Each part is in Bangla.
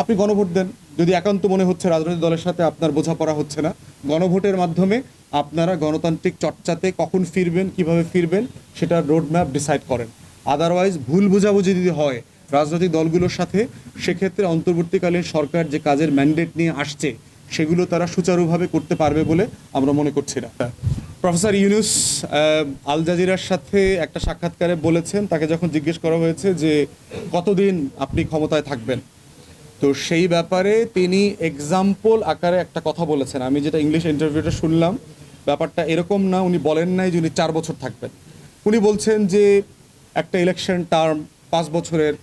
আপনি গণভোট দেন। যদি একান্ত মনে হচ্ছে রাজনৈতিক দলের সাথে আপনার বোঝাপড়া হচ্ছে না, গণভোটের মাধ্যমে আপনারা গণতান্ত্রিক চর্চাতে কখন ফিরবেন, কীভাবে ফিরবেন, সেটার রোডম্যাপ ডিসাইড করেন। আদারওয়াইজ ভুল বোঝাবুঝি যদি হয় রাজনৈতিক দলগুলোর সাথে, সেক্ষেত্রে অন্তর্বর্তীকালীন সরকার যে কাজের ম্যান্ডেট নিয়ে আসছে, সেগুলো তারা সুচারুভাবে করতে পারবে বলে আমরা মনে করছি না। প্রফেসর ইউনুস আল জাজিরার সাথে একটা সাক্ষাৎকারে বলেছেন, তাকে যখন জিজ্ঞেস করা হয়েছে যে কতদিন আপনি ক্ষমতায় থাকবেন তো সেই ব্যাপারে তিনি এক্সাম্পল আকারে একটা কথা বলেছেন। আমি যেটা ইংলিশ ইন্টারভিউটা শুনলাম, ব্যাপারটা এরকম না, উনি বলেন নাই যে উনি চার বছর থাকবেন। উনি বলছেন যে একটা ইলেকশন টার্ম পাঁচ বছরের,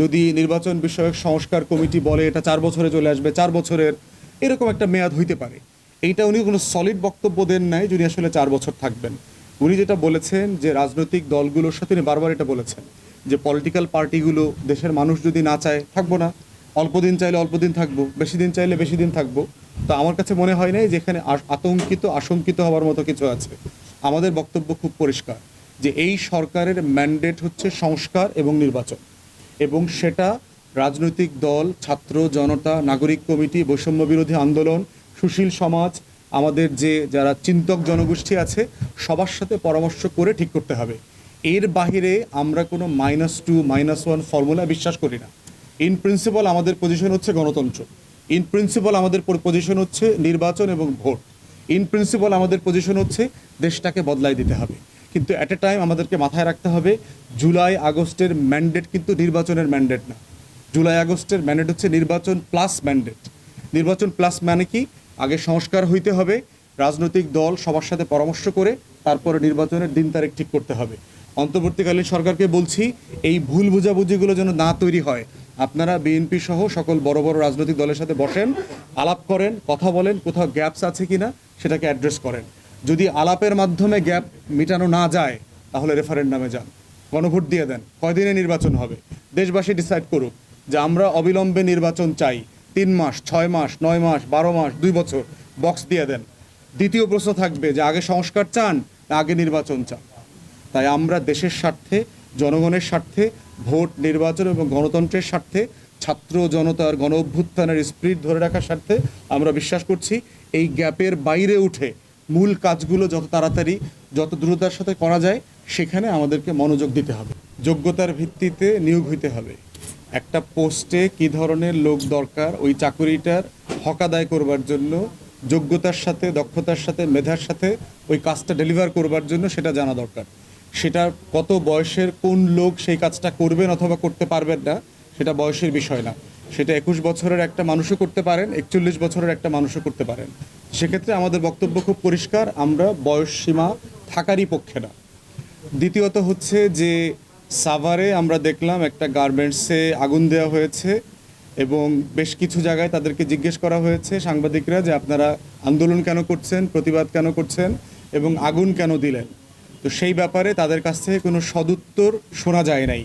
যদি নির্বাচন বিষয়ক সংস্কার কমিটি বলে এটা চার বছরে চলে আসবে, চার বছরের, এরকম একটা মেয়াদ হইতে পারে। এইটা উনি কোনো সলিড বক্তব্য দেন নাই যিনি আসলে চার বছর থাকবেন। উনি যেটা বলেছেন যে রাজনৈতিক দলগুলোর সাথে উনি বারবার এটা বলেছেন যে পলিটিক্যাল পার্টিগুলো দেশের মানুষ যদি না চায়, থাকব না। অল্প দিন চাইলে অল্প দিন থাকব বেশি দিন চাইলে বেশি দিন থাকব। তো আমার কাছে মনে হয় নাই যেখানে আতঙ্কিত, আশঙ্কিত হওয়ার মতো কিছু আছে। আমাদের বক্তব্য খুব পরিষ্কার যে এই সরকারের ম্যান্ডেট হচ্ছে সংস্কার এবং নির্বাচন। এবং সেটা রাজনৈতিক দল, ছাত্র, জনতা, নাগরিক কমিটি, বৈষম্য বিরোধী আন্দোলন, সুশীল সমাজ, আমাদের যে যারা চিন্তক জনগোষ্ঠী আছে, সবার সাথে পরামর্শ করে ঠিক করতে হবে। এর বাহিরে আমরা কোনো minus two minus one formula বিশ্বাস করি না। ইন প্রিন্সিপাল আমাদের পজিশন হচ্ছে গণতন্ত্র। ইন প্রিন্সিপাল আমাদের পজিশন হচ্ছে নির্বাচন এবং ভোট। ইন প্রিন্সিপাল আমাদের পজিশন হচ্ছে দেশটাকে বদলাই দিতে হবে। কিন্তু অ্যাট এ টাইম আমাদেরকে মাথায় রাখতে হবে জুলাই আগস্টের ম্যান্ডেট কিন্তু নির্বাচনের ম্যান্ডেট না। জুলাই আগস্টের ম্যান্ডেট হচ্ছে নির্বাচন প্লাস ম্যান্ডেট নির্বাচন প্লাস মানে কি? আগে সংস্কার হইতে হবে, রাজনৈতিক দল সবার সাথে পরামর্শ করে, তারপরে নির্বাচনের দিন তারিখ ঠিক করতে হবে। অন্তর্বর্তীকালীন সরকারকে বলছি, এই ভুল বুঝাবুঝিগুলো যেন না তৈরি হয় আপনারা বিএনপি সহ সকল বড় বড় রাজনৈতিক দলের সাথে বসেন, আলাপ করেন, কথা বলেন, কোথাও গ্যাপস আছে কিনা সেটাকে অ্যাড্রেস করেন। যদি আলাপের মাধ্যমে গ্যাপ মেটানো না যায়, তাহলে রেফারেন্ডামে যান। গণভোট দিয়ে দেন। কয়দিনে নির্বাচন হবে? দেশবাসী ডিসাইড করুক যে আমরা অবিলম্বে নির্বাচন চাই। তিন মাস, ছয় মাস, নয় মাস, বারো মাস, দুই বছর বক্স দিয়ে দেন। দ্বিতীয় প্রশ্ন থাকবে যে আগে সংস্কার চান না আগে নির্বাচন চান? তাই আমরা দেশের স্বার্থে জনগণের স্বার্থে, ভোট, নির্বাচন এবং গণতন্ত্রের স্বার্থে, ছাত্র জনতার গণ অভ্যুত্থানের স্পিরিট ধরে রাখার স্বার্থে আমরা বিশ্বাস করছি, এই গ্যাপের বাইরে উঠে মূল কাজগুলো যত তাড়াতাড়ি, যত দ্রুততার সাথে করা যায়, সেখানে আমাদেরকে মনোযোগ দিতে হবে। যোগ্যতার ভিত্তিতে নিয়োগ হইতে হবে। একটা পোস্টে কি ধরনের লোক দরকার, ওই চাকুরিটার হক আদায় করবার জন্য, যোগ্যতার সাথে, দক্ষতার সাথে, মেধার সাথে ওই কাজটা ডেলিভার করবার জন্য সেটা জানা দরকার। সেটা কত বয়সের কোন লোক সেই কাজটা করবেন অথবা করতে পারবেন না, সেটা বয়সের বিষয় না। সেটা একুশ বছরের একটা মানুষও করতে পারেন, একচল্লিশ বছরের একটা মানুষও করতে পারেন। সেক্ষেত্রে আমাদের বক্তব্য খুব পরিষ্কার, আমরা বয়স সীমা থাকারই পক্ষে না। দ্বিতীয়ত হচ্ছে যে সাভারে আমরা দেখলাম একটা গার্মেন্টসে আগুন দেওয়া হয়েছে এবং বেশ কিছু জায়গায় তাদেরকে জিজ্ঞেস করা হয়েছে সাংবাদিকরা যে আপনারা আন্দোলন কেন করছেন, প্রতিবাদ কেন করছেন এবং আগুন কেন দিলেন। তো সেই ব্যাপারে তাদের কাছ থেকে কোনো সদুত্তর শোনা যায় নাই।